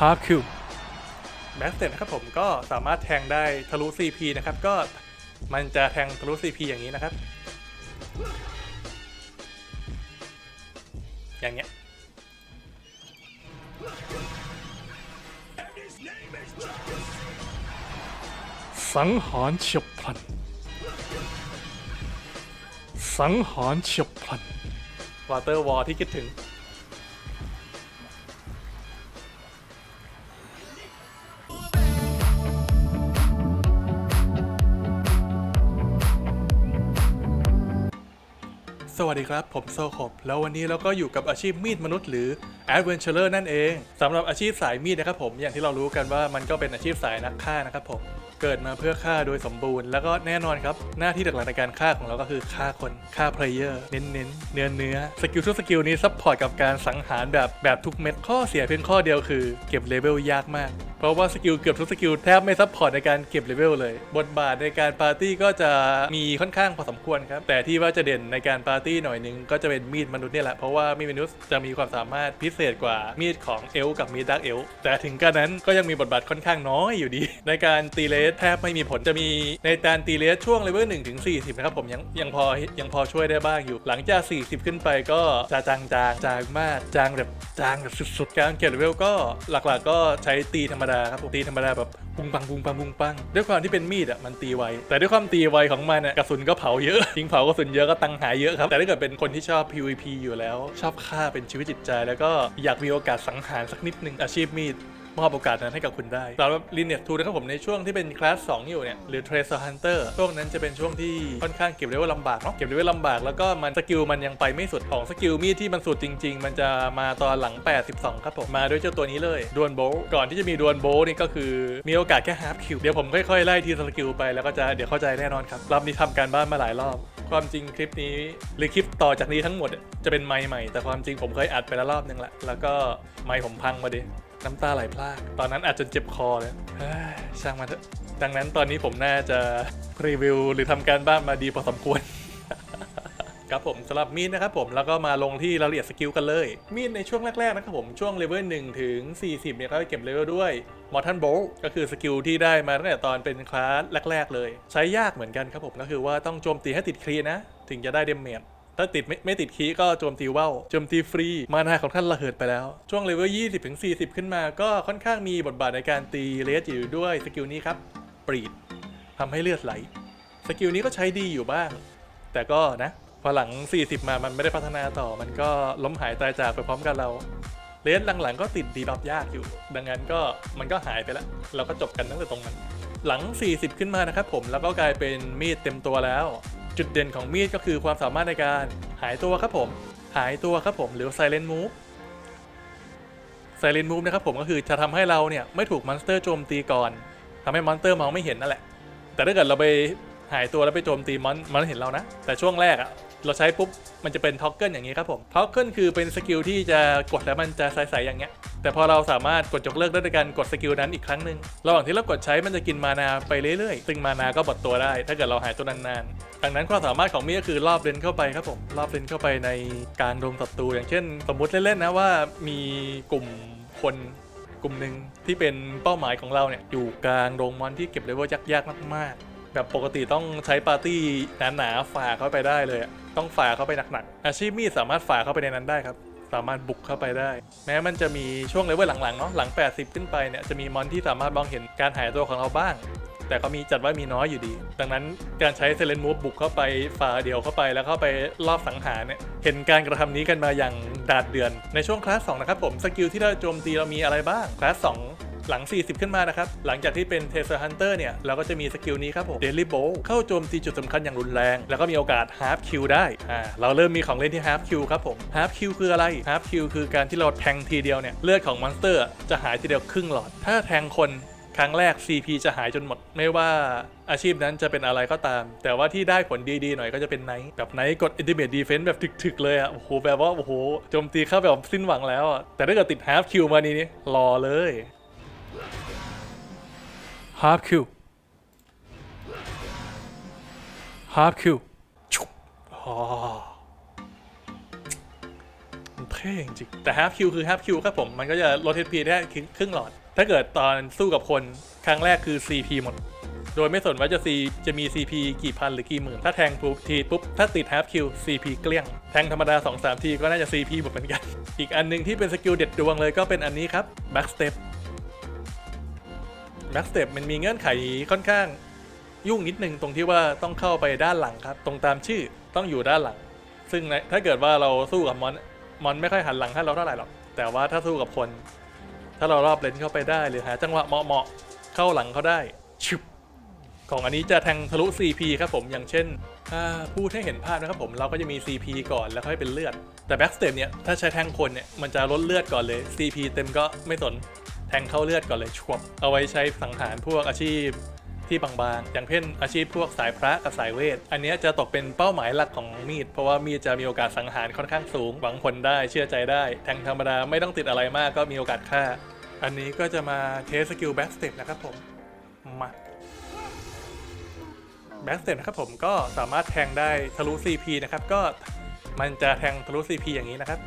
ฮาร์คิวแบ็กสเตตนะครับผมก็สามารถแทงได้ทะลุ CP นะครับ ก็มันจะแทงทะลุ CP อย่างนี้นะครับ อย่างเงี้ยสังหารเฉียบพลัน สังหารเฉียบพลันวอเตอร์วอลที่คิดถึง สวัสดีครับ ผมโซคบแล้ววันนี้เราก็อยู่กับอาชีพมีดมนุษย์หรือ Adventurer นั่นเองสำหรับอาชีพสายมีดนะครับผมอย่างที่เรารู้กันว่ามันก็เป็นอาชีพสายนักฆ่านะครับผม เกิดมาเพื่อฆ่าโดยสมบูรณ์ แล้วก็แน่นอนครับ หน้าที่หลักๆในการฆ่าของเราก็คือฆ่าคนฆ่าเพลเยอร์เน้นๆเนื้อเนื้อสกิลทุกสกิลนี้ซัพพอร์ตกับการสังหารแบบแบบทุกเม็ดข้อเสียเพียงข้อเดียวคือเก็บเลเวลยากมากเพราะว่าสกิลเกือบทุกสกิลแทบไม่ซัพพอร์ตในการเก็บเลเวลเลย บทบาทในการปาร์ตี้ก็จะมีค่อนข้างพอสมควรครับ แต่ที่ว่าจะเด่นในการปาร์ตี้หน่อยนึง ก็จะเป็นมีดมนุษย์เนี่ยแหละ เพราะว่ามีดมนุษย์จะมีความสามารถพิเศษกว่ามีดของเอลกับมีดดักเอลแต่ถึงกระนั้นก็ยังมีบทบาทค่อนข้างน้อยอยู่ดี ในการตีเลสแทบไม่มีผลจะมีในการตีเลสช่วงเลเวล1ถึง40นะครับผมยังยังพอยังพอช่วยได้บ้างอยู่หลังจาก 40 ขึ้นไปก็จะจางจางจางมากจางแบบจางแบบสุดๆการเก็บเลเวลก็หลักๆก็ใช้ตีธรรมดาครับผมตีธรรมดาแบบปุงปังปุงปังปุงปังด้วยความที่เป็นมีดอะมันตีไวแต่ด้วยความตีไวของมันอะกระสุนก็เผาเยอะยิงเผากระสุนเยอะก็ตังหายเยอะครับแต่ถ้าเกิดเป็นคนที่ชอบ PVP อยู่แล้ว ชอบฆ่าเป็นชีวิตจิตใจ แล้วก็อยากมีโอกาสสังหารสักนิดหนึ่งอาชีพมีด มอบโอกาสนั้นให้กับคุณได้สำหรับ Lineage 2นะครับผมในช่วงที่เป็นคลาส2อยู่เนี่ยหรือ Tracer Hunter ช่วงนั้นจะเป็นช่วงที่ค่อนข้างเก็บเลเวลลำบากเนาะเก็บเลเวลลำบากแล้วก็มันสกิลมันยังไปไม่สุดของสกิลมีดที่มันสุดจริง ๆ มันจะมาตอนหลัง 82 ครับผมมาด้วยเจ้าตัวนี้เลยดวลโบก่อนที่จะมีดวลโบนี่ก็คือมีโอกาสแค่ฮาร์ฟคิวเดี๋ยวผมค่อยๆไล่ทีละสกิลไปแล้วก็จะเดี๋ยวเข้าใจแน่นอนครับรอบนี้ทำการบ้านมาหลายรอบความจริงคลิปนี้หรือคลิปต่อจากนี้ทั้งหมดจะเป็นไมค์ใหม่ แต่ความจริงผมเคยอัดไปแล้วรอบนึงแหละแล้วก็ไมค์ผมพังมาดิ น้ำตาไหลพรากตอนนั้นอาจจะเจ็บคอเลยเฮ้ยช่างมันเถอะดังนั้นตอนนี้ผมน่าจะรีวิวหรือทำการบ้านมาดีพอสมควรครับผมสำหรับมีดนะครับผมแล้วก็มาลงที่รายละเอียดสกิลกันเลย มีดในช่วงแรกๆนะครับผมช่วงเลเวล1ถึง 40 เนี่ยก็เก็บเลเวลด้วยมอร์ทันโบลก็คือสกิลที่ได้มาตั้งแต่ตอนเป็นคลาสแรก ๆ เลย ใช้ยากเหมือนกันครับผมก็คือว่าต้องโจมตีให้ติดคลีนะ ถึงจะได้เดเมจ ถ้าติดไม่ไม่ติดคีก็โจมตีว่าวโจมตีฟรี มานาของท่านระเหิดไปแล้ว ช่วงเลเวล20ถึง40 ขึ้นมา ก็ค่อนข้างมีบทบาทในการตีเลสอยู่ด้วยสกิลนี้ครับปรีดทำให้เลือดไหล สกิลนี้ก็ใช้ดีอยู่บ้าง แต่ก็นะพอหลัง 40 มามันไม่ได้พัฒนาต่อ มันก็ล้มหายตายจากไปพร้อมกันเราเลสหลังๆก็ติดดีบัฟยากอยู่ ดังนั้นก็มันก็หายไปแล้วเราก็จบกันตั้งแต่ตรงนั้น หลัง 40 ขึ้นมานะครับผมแล้วก็กลายเป็นมีดเต็มตัวแล้ว จุดเด่นของมีดก็คือความสามารถในการหายตัวครับผม หายตัวครับผมหรือ silent move silent move นะครับผมก็คือจะทำให้เราเนี่ยไม่ถูกมอนสเตอร์โจมตีก่อนทำให้มอนสเตอร์มองไม่เห็นนั่นแหละ แต่ถ้าเกิดเราไปหายตัวแล้วไปโจมตีมอนมันเห็นเรานะ แต่ช่วงแรกอะเราใช้ปุ๊บมันจะเป็นท็อกเกิลอย่างนี้ครับผมท็อกเกิลคือเป็นสกิลที่จะกดแล้วมันจะใสๆอย่างเงี้ย แต่พอเราสามารถกดยกเลิกได้ด้วยการกดสกิลนั้นอีกครั้งหนึ่งระหว่างที่เรากดใช้มันจะกินมานาไปเรื่อยๆ ซึ่งมานาก็บดตัวได้ ถ้าเกิดเราหายตัวนานๆดังนั้นความสามารถของมีก็คือรอบเลนเข้าไปครับผมรอบเลนเข้าไปในกลางดงศัตรูอย่างเช่น สมมุติเล่นๆนะว่ามีกลุ่มคนกลุ่มหนึ่งที่เป็นเป้าหมายของเราเนี่ยอยู่กลางโรงมอนที่เก็บเลเวลยากๆมากๆ แบบปกติต้องใช้ปาร์ตี้หนาๆฝ่าเข้าไปได้เลยต้องฝ่าเข้าไปหนักๆอาชีพมีดสามารถฝ่าเข้าไปในนั้นได้ครับ สามารถบุกเข้าไปได้ แม้มันจะมีช่วงเลเวลหลังๆเนาะหลัง 80 ขึ้นไปเนี่ยจะมีมอนที่สามารถมองเห็นการหายตัวของเราบ้าง แต่ก็มีจัดว่ามีน้อยอยู่ดี ดังนั้นการใช้เซเลนมูฟบุกเข้าไปฝ่าเดียวเข้าไปแล้วเข้าไปรอบสังหารเนี่ยเห็นการกระทำนี้กันมาอย่างดาดเดือน ในช่วงคลาส2นะครับผมสกิลที่เราโจมตีเรามีอะไรบ้างคลาส2 หลัง 40 ขึ้นมานะครับหลังจากที่เป็นเทเซอร์ฮันเตอร์เนี่ยเราก็จะมีสกิลนี้ครับผมเดลิโบเข้าโจมตีจุดสำคัญอย่างรุนแรง แล้วก็มีโอกาสฮาร์ฟคิวได้อ่าเราเริ่มมีของเล่นที่ฮาร์ฟคิวครับผมฮาร์ฟคิวคืออะไรฮาร์ฟคิวคือการที่เราแทงทีเดียวเนี่ยเลือดของมอนสเตอร์จะหายทีเดียวครึ่งหลอด ถ้าแทงคนครั้งแรก CP จะหายจนหมด ไม่ว่าอาชีพนั้นจะเป็นอะไรก็ตาม แต่ว่าที่ได้ผลดีๆ หน่อยก็จะเป็นไนท์แบบไนท์กด Ultimate Defense แบบถึกๆ เลยอะ โอ้โหแบบว่า โอ้โหโจมตีเข้าแบบสิ้นหวังแล้วอะ แต่ถ้าเกิดติดฮาร์ฟคิวมานี่นี่รอเลย half Q half Q ชุบอ๋อมันเท่จริงแต่ half Q คือ half Q ครับผม มันก็จะลด HP ได้ครึ่งหลอด ถ้าเกิดตอนสู้กับคนครั้งแรกคือ CP หมด โดยไม่สนว่าจะ C จะมี CP กี่พันหรือกี่หมื่น ถ้าแทงปุ๊บทีปุ๊บ ถ้าติด half Q CP เกลี้ยง แทงธรรมดา 2-3 ทีก็น่าจะ CP หมดเหมือนกัน อีกอันหนึ่งที่เป็นสกิลเด็ดดวงเลยก็เป็นอันนี้ครับ backstep back step back step มันมีเงื่อนไขค่อนข้างยุ่งนิดนึงตรงที่ว่าต้องเข้าไปด้านหลังครับ ตรงตามชื่อต้องอยู่ด้านหลัง ซึ่งถ้าเกิดว่าเราสู้กับมอนมอนไม่ค่อยหันหลังให้เราเท่าไหร่หรอกแต่ว่าถ้าสู้กับคน ถ้าเรารอบเลนเข้าไปได้หรือหาจังหวะเหมาะๆเข้าหลังเขาได้ชุบของอันนี้จะแทงทะลุ CP ครับผมอย่างเช่นพูดให้เห็นภาพนะครับผมเราก็จะมี CP ก่อนแล้วค่อยเป็นเลือด แต่ back step เนี่ยถ้าใช้แทงคนเนี่ยมันจะลดเลือดก่อนเลย CP เต็มก็ไม่สน แทงเข้าเลือดก่อนเลยชวบ เอาไว้ใช้สังหารพวกอาชีพที่บางๆ อย่างเช่นอาชีพพวกสายพระกับสายเวท อันนี้จะตกเป็นเป้าหมายหลักของมีด เพราะว่ามีดจะมีโอกาสสังหารค่อนข้างสูง หวังผลได้เชื่อใจได้ แทงธรรมดาไม่ต้องติดอะไรมากก็มีโอกาสฆ่า อันนี้ก็จะมาเทสสกิลแบ็กสเต็ปนะครับผม มาแบ็กสเต็ปนะครับผมก็สามารถแทงได้ทะลุ CP นะครับ ก็มันจะแทงทะลุ CP อย่างนี้นะครับ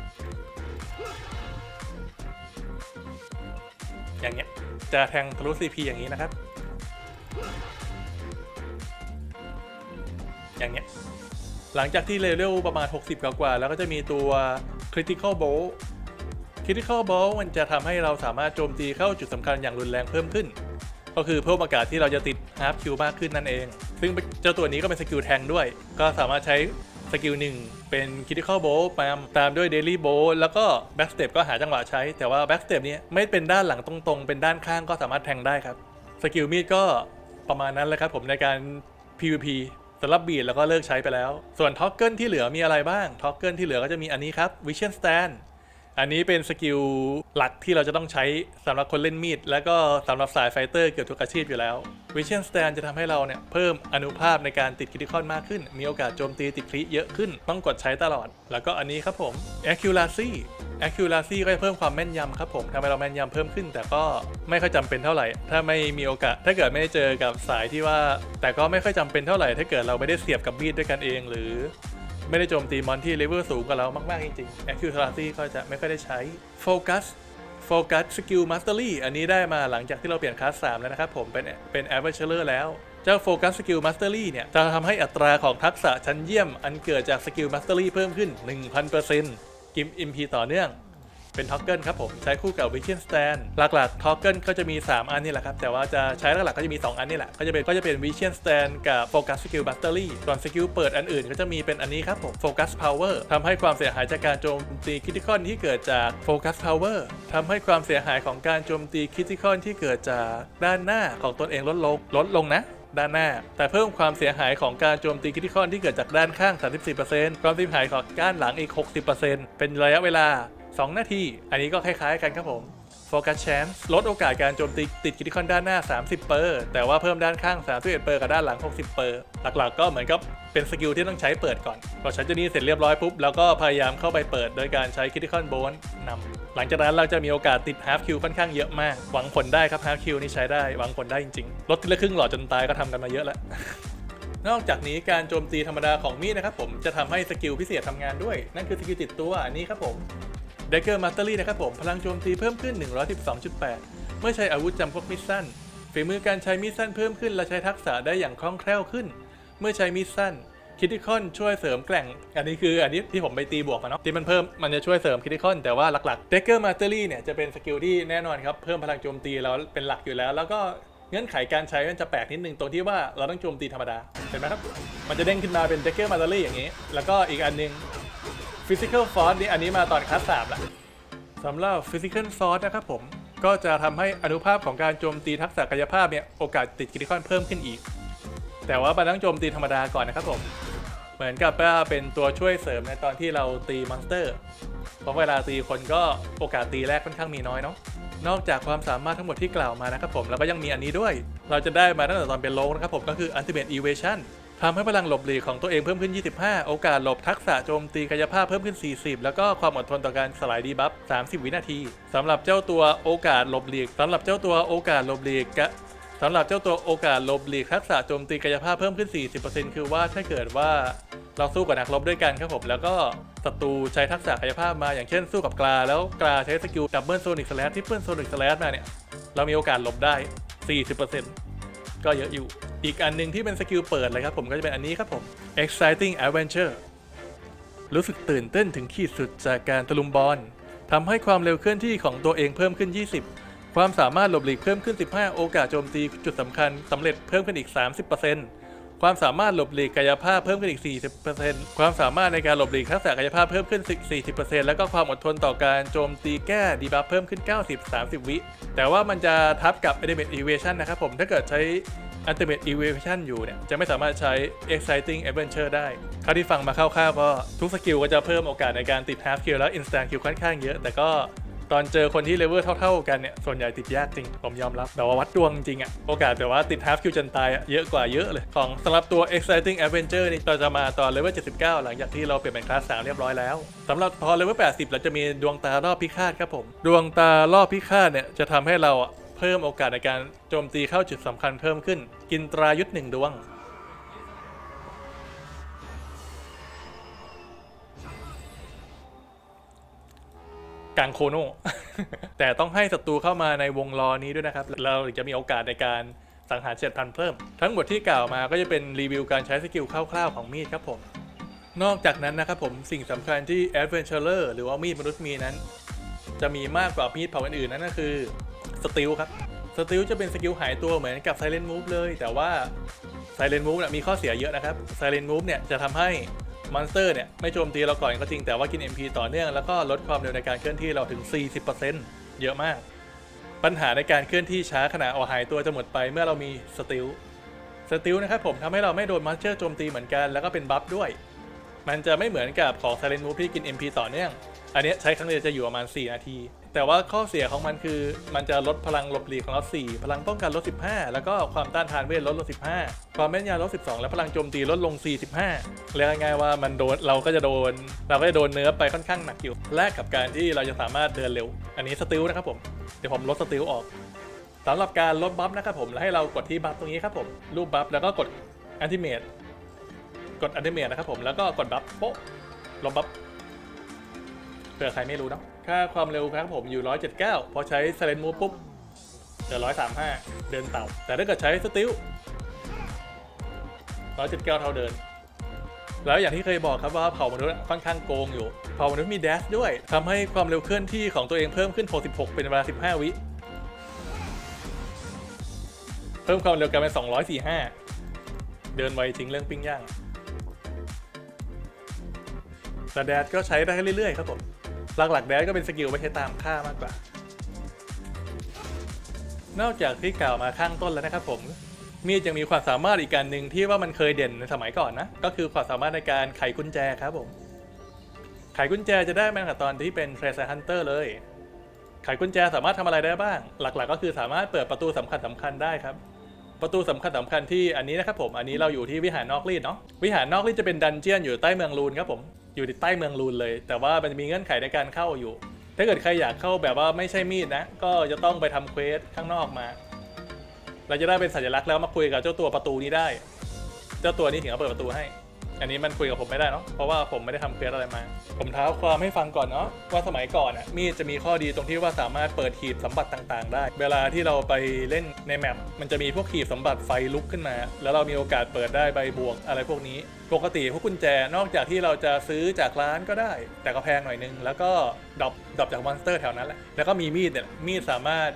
อย่างเงี้ยจะแทงทะลุ CP อย่างนี้นะครับ อย่างเงี้ยหลังจากที่เลเวลประมาณ 60 กว่าแล้วก็จะมีตัว Critical Bolt Critical Bolt มันจะทำให้เราสามารถโจมตีเข้าจุดสำคัญอย่างรุนแรงเพิ่มขึ้น ก็คือเพิ่มโอกาสที่เราจะติด Half Q มากขึ้นนั่นเอง ซึ่งเจ้าตัวนี้ก็เป็นสกิลแทงด้วย ก็สามารถใช้ สกิลหนึ่งเป็น Critical Bolt ตามตามด้วย Daily Bolt แล้วก็ Back Step ก็หาจังหวะใช้ แต่ว่า Back Step เนี้ไม่เป็นด้านหลังตรงๆ เป็นด้านข้างก็สามารถแทงได้ครับ สกิลมีดก็ประมาณนั้นเลยครับผมในการ PVP สำหรับบีดแล้วก็เลิกใช้ไปแล้ว ส่วนท็อกเกิลที่เหลือมีอะไรบ้าง ท็อกเกิลที่เหลือก็จะมีอันนี้ครับ Vision Stand อันนี้เป็นสกิลหลักที่เราจะต้องใช้สำหรับคนเล่นมีด แล้วก็สำหรับสายไฟเตอร์เกือบทุกอาชีพอยู่แล้ว Vision Stand จะทำให้เราเนี่ยเพิ่มอนุภาพในการติดคริติคอนมากขึ้น มีโอกาสโจมตีติดคริเยอะขึ้น ต้องกดใช้ตลอด แล้วก็อันนี้ครับผม Accuracy Accuracy ก็จะเพิ่มความแม่นยำครับผมทำให้เราแม่นยำเพิ่มขึ้น แต่ก็ไม่ค่อยจำเป็นเท่าไหร่ ถ้าไม่มีโอกาส ถ้าเกิดไม่ได้เจอกับสายที่ว่า แต่ก็ไม่ค่อยจำเป็นเท่าไหร่ ถ้าเกิดเราไม่ได้เสียบกับมีดด้วยกันเองหรือ ไม่ได้โจมตีมอนที่เลเวลสูงกว่าเรามากๆจริงๆ Accuracy ก็จะไม่ค่อยได้ใช้ Focus Focus Skill Mastery อันนี้ได้มาหลังจากที่เราเปลี่ยนคลาส3แล้วนะครับผมเป็นเป็น Adventurer แล้วเจ้า Focus Skill Mastery เนี่ย จะทำให้อัตราของทักษะชั้นเยี่ยม อันเกิดจาก Skill Mastery เพิ่มขึ้น 1,000%กิมอินพีต่อเนื่อง เป็นท็อกเกิลครับผมใช้คู่กับ Vision Stand หลักๆท็อกเกิลก็จะมี 3 อันนี่แหละครับ แต่ว่าจะใช้หลักๆก็จะมี 2 อันนี่แหละ ก็จะเป็นก็จะเป็น Vision Stand กับ Focus Skill Mastery ส่วนสกิลเปิดอันอื่นก็จะมีเป็นอันนี้ครับผม Focus Power ทำให้ความเสียหายจากการโจมตีคริติคอนที่เกิดจาก Focus Power ทำให้ความเสียหายของการโจมตีคริติคอนที่เกิดจากด้านหน้าของตนเองลดลงลดลงนะด้านหน้า แต่เพิ่มความเสียหายของการโจมตีคิติคอนที่เกิดจากด้านข้าง 34%ความเสียหายของด้านหลังอีก 60%เป็นระยะเวลา 2 นาที อันนี้ก็คล้ายๆกันครับผมโฟกัสแชนลดโอกาสการโจมตีติดคริติคอนด้านหน้า 30เปอร์แต่ว่าเพิ่มด้านข้าง 31เปอร์กับด้านหลัง 60เปอร์หลักๆ ก็เหมือนกับเป็นสกิลที่ต้องใช้เปิดก่อนพอใช้ตัวนี้เสร็จเรียบร้อยปุ๊บแล้วก็พยายามเข้าไปเปิดโดยการใช้คิติคอนโบนนำหลังจากนั้นเราจะมีโอกาสติดฮาร์ฟคิวค่อนข้างเยอะมาก หวังผลได้ครับฮาร์ฟคิวนี่ใช้ได้หวังผลได้จริงๆลดทีละครึ่งหลอดจนตายก็ทำกันมาเยอะแล้วนอกจากนี้การโจมตีธรรมดาของมีดนะครับผมจะทำให้สกิลพิเศษทำงานด้วย นั่นคือสกิลติดตัวอันนี้ครับผม d ดเกอร์มาสเตอรี่นะครับผม พลังโจมตีเพิ่มขึ้น 112.8 เมื่อใช้อาวุธจำพวกมิสสั้น ฝีมือการใช้มิสสั้นเพิ่มขึ้นและใช้ทักษะได้อย่างคล่องแคล่วขึ้น เมื่อใช้มิสสั้นคิติคอนช่วยเสริมแกร่ง อันนี้คืออันนี้ที่ผมไปตีบวกมาเนาะที่มันเพิ่มมันจะช่วยเสริมคิติคอนแต่ว่าหลักๆ d ดเกอร์มาสเตอรี่เนี่ยจะเป็นสกิลที่แน่นอนครับเพิ่มพลังโจมตีเราเป็นหลักอยู่แล้ว แล้วก็เงื่อนไขการใช้มันจะแปลกนิดนึงตรงที่ว่าเราต้องโจมตีธรรมดาเห็นไหมครับมันจะเด้งขึ้นมาเป็น d ดเกอร์มาเตอรี่อย่างนี้ แล้วก็อีกอันนึง Physical Force นี่อันนี้มาตอนคลาสสามละสำหรับ Physical Force นะครับผม ก็จะทำให้อนุภาพของการโจมตีทักษะกายภาพเนี่ย โอกาสติดคริติคอนเพิ่มขึ้นอีก แต่ว่ามันต้องโจมตีธรรมดาก่อนนะครับผม เหมือนกับว่าเป็นตัวช่วยเสริมในตอนที่เราตีมอนสเตอร์ เพราะเวลาตีคนก็โอกาสตีแรกค่อนข้างมีน้อยเนาะนอกจากความสามารถทั้งหมดที่กล่าวมานะครับผม แล้วก็ยังมีอันนี้ด้วย เราจะได้มาตั้งแต่ตอนเป็นโลกนะครับผม ก็คือ Ultimate Evasion ทำให้พลังหลบหลีกของตัวเองเพิ่มขึ้น 25 โอกาสหลบทักษะโจมตีกายภาพเพิ่มขึ้น 40 แล้วก็ความอดทนต่อการสลายดีบัฟ 30 วินาทีสำหรับเจ้าตัวโอกาสหลบหลีกสำหรับเจ้าตัวโอกาสหลบหลีกกะสำหรับเจ้าตัวโอกาสหลบหลีกทักษะโจมตีกายภาพเพิ่มขึ้น 40%คือว่าถ้าเกิดว่าเราสู้กับนักรบด้วยกันครับผมแล้วก็ศัตรูใช้ทักษะกายภาพมาอย่างเช่นสู้กับกลา แล้วกลาใช้สกิลดับเบิลโซนิกสแลชที่เปิลโซนิกสแลชมาเนี่ยเรามีโอกาสหลบได้ 40%ก็เยอะอยู่ อีกอันหนึ่งที่เป็นสกิลเปิดเลยครับผมก็จะเป็นอันนี้ครับผม exciting adventure รู้สึกตื่นเต้นถึงขีดสุดจากการตะลุมบอลทำให้ความเร็วเคลื่อนที่ของตัวเองเพิ่มขึ้น 20 ความสามารถหลบหลีกเพิ่มขึ้น 15 โอกาสโจมตีจุดสำคัญสำเร็จเพิ่มขึ้นอีก 30%ความสามารถหลบหลีกกายภาพเพิ่มขึ้นอีก 40%ความสามารถในการหลบหลีกทักษะกายภาพเพิ่มขึ้น 40%แล้วก็ความอดทนต่อการโจมตีแก้ดีบัฟเพิ่มขึ้น 90 30 วิ แต่ว่ามันจะทับกับ Ultimate Evasion นะครับผมถ้าเกิดใช้ Ultimate Evasion อยู่เนี่ย จะไม่สามารถใช้ Exciting Adventure ได้คราวที่ฟังมาคร่าวๆก็ทุกสกิลก็จะเพิ่มโอกาสในการติด Half Kill และ Instant Kill ค่อนข้างเยอะ แต่ก็ตอนเจอคนที่เลเวลเท่า ๆ กันเนี่ย ส่วนใหญ่ติดยากจริง ผมยอมรับ แต่ว่าวัดดวงจริงอะโอกาสแต่ว่าติด Half Kill จนตายอะเยอะกว่าเยอะเลย ของสำหรับตัว Exciting Adventure นี่เราจะมาตอนเลเวล79 หลังจากที่เราเปลี่ยนเป็นคลาส3เรียบร้อยแล้วสำหรับพอเลเวล80 เราจะมีดวงตารอบพิฆาตครับผม ดวงตารอบพิฆาตเนี่ยจะทำให้เราอะ เพิ่มโอกาสในการโจมตีเข้าจุดสำคัญเพิ่มขึ้น กินตรายุทธหนึ่งดวงกางโคโน แต่ต้องให้ศัตรูเข้ามาในวงล้อนี้ด้วยนะครับ เราถึงจะมีโอกาสในการสังหารเจ็ดพันเพิ่ม ทั้งหมดที่กล่าวมาก็จะเป็นรีวิวการใช้สกิลคร่าวๆของมีดครับผม นอกจากนั้นนะครับผมสิ่งสำคัญที่ Adventurer หรือว่ามีดมนุษย์มีนั้น จะมีมากกว่ามีดเผ่าอื่นๆนั่นก็คือ สติลครับสติลจะเป็นสกิลหายตัวเหมือนกับ Silent Move เลย แต่ว่า Silent Move เนี่ยมีข้อเสียเยอะนะครับ Silent Move เนี่ยจะทำให้มอนสเตอร์เนี่ยไม่โจมตีเราก่อนก็จริงแต่ว่ากิน MP ต่อเนื่องแล้วก็ลดความเร็วในการเคลื่อนที่เราถึง 40%เยอะมาก ปัญหาในการเคลื่อนที่ช้าขณะเอาหายตัวจะหมดไปเมื่อเรามีสติลสติลนะครับผมทำให้เราไม่โดนมอนสเตอร์โจมตีเหมือนกันแล้วก็เป็นบัฟด้วย มันจะไม่เหมือนกับของ Silent Move ที่กิน MP ต่อเนื่อง อันนี้ใช้ครั้งเดียวจะอยู่ประมาณ 4 นาที แต่ว่าข้อเสียของมันคือ มันจะลดพลังหลบหลีกของเรา 4 พลังป้องกันลด 15 แล้วก็ความต้านทานเวทลดลง 15 ความแม่นยำลด 12 และพลังโจมตีลดลง 45 เรียกง่ายๆว่ามันโดนเราก็จะโดน เราก็จะโดนเนื้อไปค่อนข้างหนักอยู่ แลกกับการที่เราจะสามารถเดินเร็ว อันนี้สติลนะครับผม เดี๋ยวผมลดสติลออกสำหรับการลดบัฟนะครับผมแล้วให้เรากดที่บัฟตรงนี้ครับผม รูปบัฟแล้วก็กดอันติเมตกดอันติเมตนะครับผม แล้วก็กดบัฟโป๊ะลบบัฟ ผื่อใครไม่รู้เนาะค่าความเร็วครับผมอยู่ 179 พอใช้ Silent Move ปุ๊บเหลือ135 เดินเต่า แต่ถ้าเกิดใช้สติล179 เท่าเดิน แล้วอย่างที่เคยบอกครับว่าเผ่ามนุษย์ค่อนข้างโกงอยู่ เผ่ามนุษย์มีแดชด้วยทำให้ความเร็วเคลื่อนที่ของตัวเองเพิ่มขึ้น 66 เป็นเวลา 15 วิ เพิ่มความเร็วกลายเป็น245 เดินไวจริงเรื่องปิ้งย่างแต่แดดก็ใช้ได้เรื่อยๆครับผม หลักๆแดดก็เป็นสกิลไม่ใช้ตามค่ามากกว่า นอกจากที่กล่าวมาข้างต้นแล้วนะครับผมมีดยังมีความสามารถอีกการหนึ่งที่ว่ามันเคยเด่นในสมัยก่อนนะ ก็คือความสามารถในการไขกุญแจครับผม ไขกุญแจจะได้มาตั้งแต่ตอนที่เป็น Treasure Hunter เลย ไขกุญแจสามารถทำอะไรได้บ้าง หลัก ๆ ก็คือสามารถเปิดประตูสำคัญสคัญๆได้ครับ ประตูสำคัญสคัญๆที่อันนี้นะครับผม อันนี้เราอยู่ที่วิหารนอกรีดเนาะ วิหารนอกรีดจะเป็นดันเจียนอยู่ใต้เมืองลูนครับผม อยู่ใต้เมืองลูนเลย แต่ว่ามันมีเงื่อนไขในการเข้าอยู่ ถ้าเกิดใครอยากเข้าแบบว่าไม่ใช่มีดนะ ก็จะต้องไปทำเควสข้างนอกมา เราจะได้เป็นสัญลักษณ์แล้วมาคุยกับเจ้าตัวประตูนี้ได้ เจ้าตัวนี้ถึงจะเปิดประตูให้ อันนี้มันคุยกับผมไม่ได้เนาะเพราะว่าผมไม่ได้ทำเควสอะไรมา ผมเท้าความให้ฟังก่อนเนาะว่าสมัยก่อนอะมีดจะมีข้อดีตรงที่ว่าสามารถเปิดหีบสมบัติต่างๆ ได้ เวลาที่เราไปเล่นในแมปมันจะมีพวกหีบสมบัติไฟลุกขึ้นมา แล้วเรามีโอกาสเปิดได้ใบบวกอะไรพวกนี้ ปกติพวกกุญแจนอกจากที่เราจะซื้อจากร้านก็ได้ แต่ก็แพงหน่อยนึงแล้วก็ดรอปดรอปจากมอนสเตอร์แถวนั้นแหละแล้วก็มีมีดเนี่ยมีดสามารถ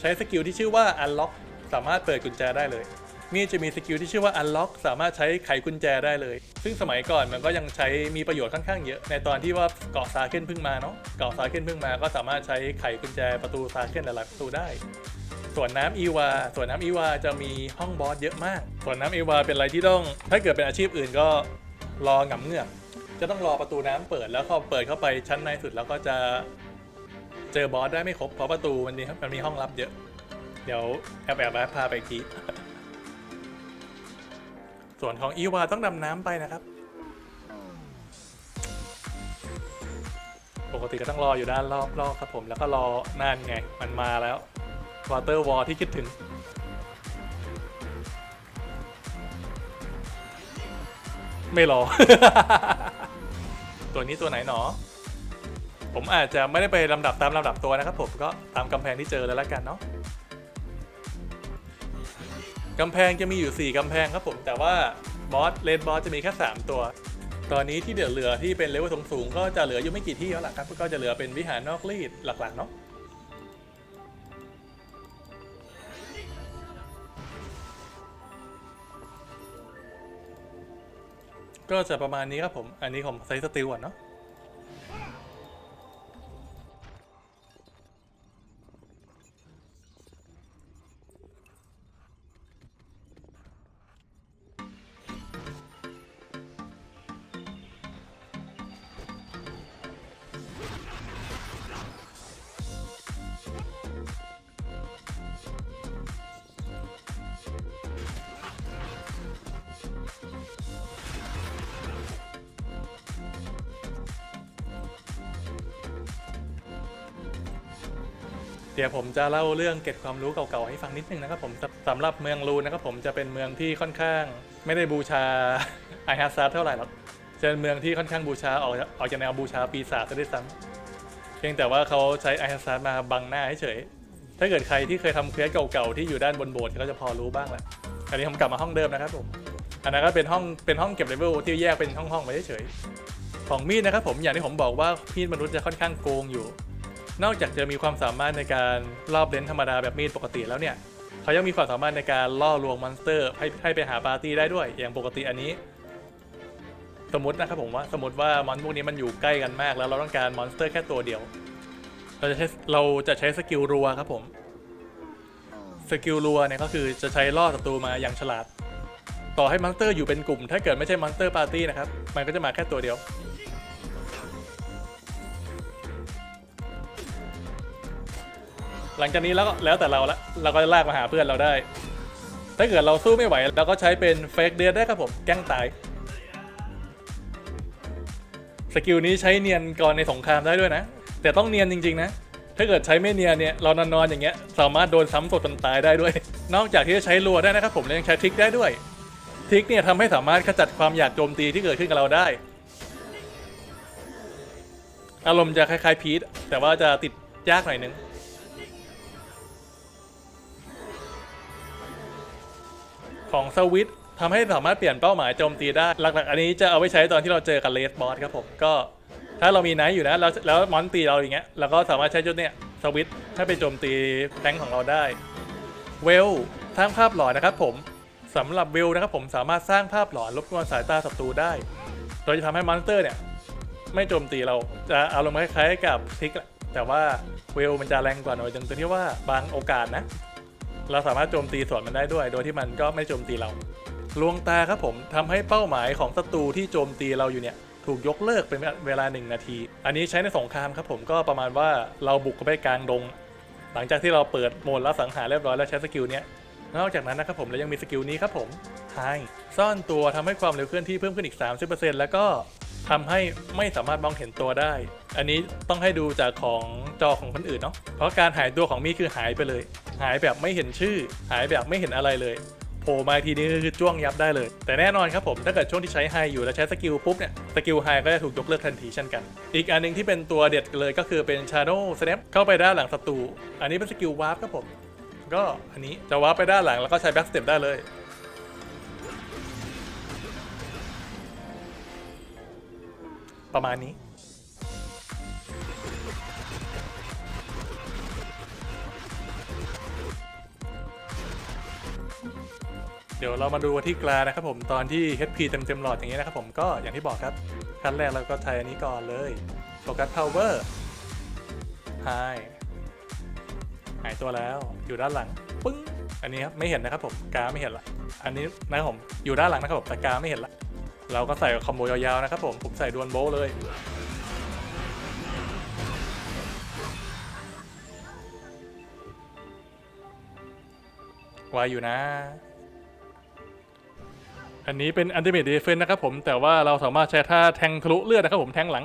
ใช้สกิลที่ชื่อว่า unlock สามารถเปิดกุญแจได้เลย มีดจะมีสกิลที่ชื่อว่า unlock สามารถใช้ไขกุญแจได้เลย ซึ่งสมัยก่อนมันก็ยังใช้มีประโยชน์ค่อนข้างเยอะ ในตอนที่ว่าเกาะซาเคนเพิ่งมาเนาะเกาะซาเคนเพิ่งมาก็สามารถใช้ไขกุญแจประตูซาเคนหลายๆประตูได้ส่วนน้ำอีวาส่วนน้ำอีวาจะมีห้องบอสเยอะมากส่วนน้ำอีวาเป็นอะไรที่ต้อง ถ้าเกิดเป็นอาชีพอื่นก็รอหงำเงือกจะต้องรอประตูน้ำเปิดแล้วพอเปิดเข้าไปชั้นในสุดแล้วก็จะเจอบอสได้ไม่ครบเพราะประตูมันมีมันมีห้องลับเยอะ เดี๋ยวแอบแอบแอบพาไปอีกที ส่วนของอีวาต้องดำน้ำไปนะครับ ปกติก็ต้องรออยู่ด้านรอบรอบครับผมแล้วก็รอนานไง มันมาแล้ววอเตอร์วอลที่คิดถึง ไม่รอ ตัวนี้ตัวไหนหนอ ผมอาจจะไม่ได้ไปลำดับตามลำดับตัวนะครับผมก็ตามกำแพงที่เจอเลยละกันเนาะ กำแพงจะมีอยู่ 4กำแพงครับผม แต่ว่าบอสเลนบอสจะมีแค่ 3 ตัว ตอนนี้ที่เหลือที่เป็นเลเวลสูงๆก็จะเหลืออยู่ไม่กี่ที่แล้วล่ะครับ ก็จะเหลือเป็นวิหารนอกรีดหลักๆเนาะก็จะประมาณนี้ครับผม อันนี้ผมไซส์สติลก่อนเนาะ เดี๋ยวผมจะเล่าเรื่องเก็บความรู้เก่าๆให้ฟังนิดนึงนะครับผมสำหรับเมืองลูนะครับผมจะเป็นเมืองที่ค่อนข้าง ไม่ได้บูชาไอฮัสซาเท่าไหร่หรอกจะเป็นเมืองที่ค่อนข้างบูชาออกออกจากแนวบูชาปีศาจซะด้วยซ้ำเพียงแต่ว่าเขาใช้ไอฮัสซามาบังหน้าเฉยถ้าเกิดใครที่เคยทำเควสเก่าๆที่อยู่ด้านบนโบสถ์ก็จะพอรู้บ้างแหละอันนี้ผมกลับมาห้องเดิมนะครับผมอันนั้นก็เป็นห้องเป็นห้องเก็บเลเวลที่แยกเป็นห้องๆไว้เฉยๆของมีดนะครับผมอย่างที่ผมบอกว่ามีดมนุษย์จะค่อนข้างโกงอยู่ นอกจากจะมีความสามารถในการรอบเลนธรรมดาแบบมีดปกติแล้วเนี่ย เขายังมีความสามารถในการล่อลวงมอนสเตอร์ ให้ให้ไปหาปาร์ตี้ได้ด้วย อย่างปกติอันนี้ สมมตินะครับผมว่าสมมติว่ามอนพวกนี้มันอยู่ใกล้กันมาก แล้วเราต้องการมอนสเตอร์แค่ตัวเดียว เราจะใช้เราจะใช้สกิลรัวครับผม สกิลรัวเนี่ยก็คือจะใช้ล่อศัตรูมาอย่างฉลาด ต่อให้มอนสเตอร์อยู่เป็นกลุ่ม ถ้าเกิดไม่ใช่มอนสเตอร์ปาร์ตี้นะครับ มันก็จะมาแค่ตัวเดียว หลังจากนี้แล้วก็แล้วแต่เราละเราก็จะลากมาหาเพื่อนเราได้ ถ้าเกิดเราสู้ไม่ไหวเราก็ใช้เป็นเฟกเดียได้ครับผมแกล้งตายสกิลนี้ใช้เนียนก่อนในสงครามได้ด้วยนะ แต่ต้องเนียนจริงๆนะ ถ้าเกิดใช้ไม่เนียนเนี่ยเรานอนๆอย่างเงี้ยสามารถโดนซ้ำศพจนตายได้ด้วย นอกจากที่จะใช้รัวได้นะครับผมยังใช้ทริกได้ด้วยทริกเนี่ยทำให้สามารถขจัดความอยากโจมตีที่เกิดขึ้นกับเราได้ อารมณ์จะคล้ายๆพีทแต่ว่าจะติดยากหน่อยนึง ของสวิตทำให้สามารถเปลี่ยนเป้าหมายโจมตีได้ หลักๆ อันนี้จะเอาไว้ใช้ตอนที่เราเจอกับเลสบอสครับผมก็ ถ้าเรามีไนท์อยู่นะแล้วแล้วมอนตีเราอย่างเงี้ยเราก็สามารถใช้จุดเนี้ยสวิตให้ไปโจมตีแทงค์ของเราได้เวลสร้างภาพหลอนนะครับผมสำหรับเวลนะครับผมสามารถสร้างภาพหลอนรบกวนสายตาศัตรูได้โดยจะทำให้มอนสเตอร์เนี่ยไม่โจมตีเราจะอารมณ์คล้ายๆกับทิกแหละแต่ว่าเวลมันจะแรงกว่าหน่อยตรงที่ว่าบางโอกาสนะ เราสามารถโจมตีสวนมันได้ด้วย โดยที่มันก็ไม่โจมตีเรา ลวงตาครับผมทำให้เป้าหมายของศัตรูที่โจมตีเราอยู่เนี่ยถูกยกเลิกเป็นเวลาหนึ่งนาที อันนี้ใช้ในสงครามครับผมก็ประมาณว่าเราบุกเข้าไปกลางดง หลังจากที่เราเปิดโหมดแล้วสังหารเรียบร้อยแล้วใช้สกิลเนี้ยนอกจากนั้นนะครับผมเรายังมีสกิลนี้ครับผมไฮซ่อนตัวทำให้ความเร็วเคลื่อนที่เพิ่มขึ้นอีก 30%แล้วก็ทำให้ไม่สามารถมองเห็นตัวได้ อันนี้ต้องให้ดูจากของจอของคนอื่นเนาะ เพราะการหายตัวของมีคือหายไปเลย หายแบบไม่เห็นชื่อ หายแบบไม่เห็นอะไรเลยโผล่มาทีนี้คือจ้วงยับได้เลย แต่แน่นอนครับผม ถ้าเกิดช่วงที่ใช้ไฮอยู่แล้วใช้สกิลปุ๊บเนี่ย สกิลไฮก็จะถูกยกเลิกทันทีเช่นกัน อีกอันหนึงที่เป็นตัวเด็ดเลยก็คือเป็น Shadow Snap เข้าไปด้านหลังศัตรู อันนี้เป็นสกิลวาร์ปครับผม ก็อันนี้จะวาร์ปไปด้านหลังแล้วก็ใช้แบ็กสเต็ปได้เลย ประมาณนี้ เดี๋ยวเรามาดูที่กลานะครับผมตอนที่ HP เต็มเต็มๆหลอดอย่างนี้นะครับผมก็อย่างที่บอกครับขั้นแรกเราก็ใช้อันนี้ก่อนเลยโฟกัส power ไฮหายหายตัวแล้วอยู่ด้านหลังปึ้งอันนี้ครับไม่เห็นนะครับผมกาไม่เห็นละอันนี้นะครับผมอยู่ด้านหลังนะครับผมแต่กาไม่เห็นละเราก็ใส่คอมโบยาวๆนะครับผมผมใส่ดวลโบเลยวายอยู่นะ อันนี้เป็นอันติเม e เดฟเฟนนะครับผม แต่ว่าเราสามารถใช้ท่าแทงทะลุเลือดนะครับผมแทงหลัง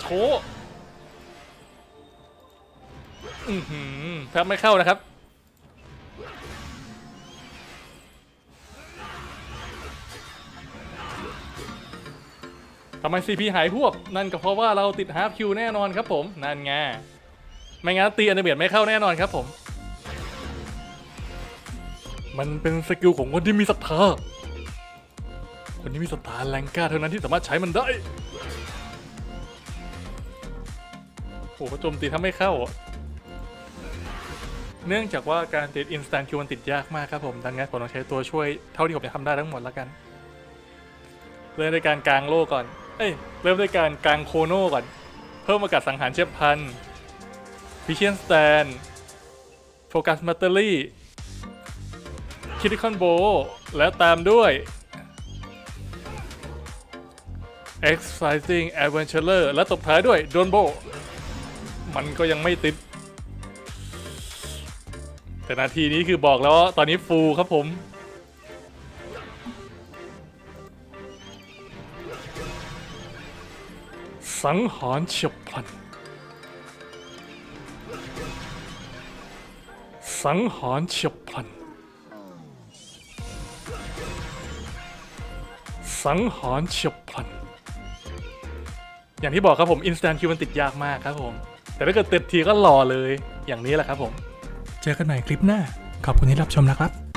โชว์อือหือถ้าไม่เข้านะครับทำไม CP หายพวบ นั่นก็เพราะว่าเราติดฮาร์ฟคิวแน่นอนครับผม นั่นไง ไม่งั้นตีอนิเมตไม่เข้าแน่นอนครับผม มันเป็นสกิลของคนที่มีศรัทธา คนที่มีศรัทธาแรงกล้าเท่านั้นที่สามารถใช้มันได้ โอ้โหโจมตีถ้าไม่เข้า เนื่องจากว่าการติด instant Q มันติดยากมากครับผม ดังนั้นผมต้องใช้ตัวช่วยเท่าที่ผมจะทำได้ทั้งหมดแล้วกัน เริ่มด้วยการกลางโลก่อน เอ้ย เริ่มด้วยการกลางโคโน่ก่อน เพิ่มโอกาสสังหารเจ็บพันพิเชียนสแตนโฟกัสมัตเตอรี่คิด i คอนโบแล้วตามด้วย Exciting Adventurer และตบท้ายด้วยโดนโบ มันก็ยังไม่ติด แต่นาทีนี้คือบอกแล้วว่าตอนนี้ฟูลครับผม สังหารเฉียบพลัน สังหารเฉียบพลัน สังหารเฉียบพลัน อย่างที่บอกครับผม instant Q มันติดยากมากครับผม แต่ถ้าเกิดติดทีก็หล่อเลยอย่างนี้แหละครับผม เจอกันใหม่คลิปหน้า ขอบคุณที่รับชมนะครับ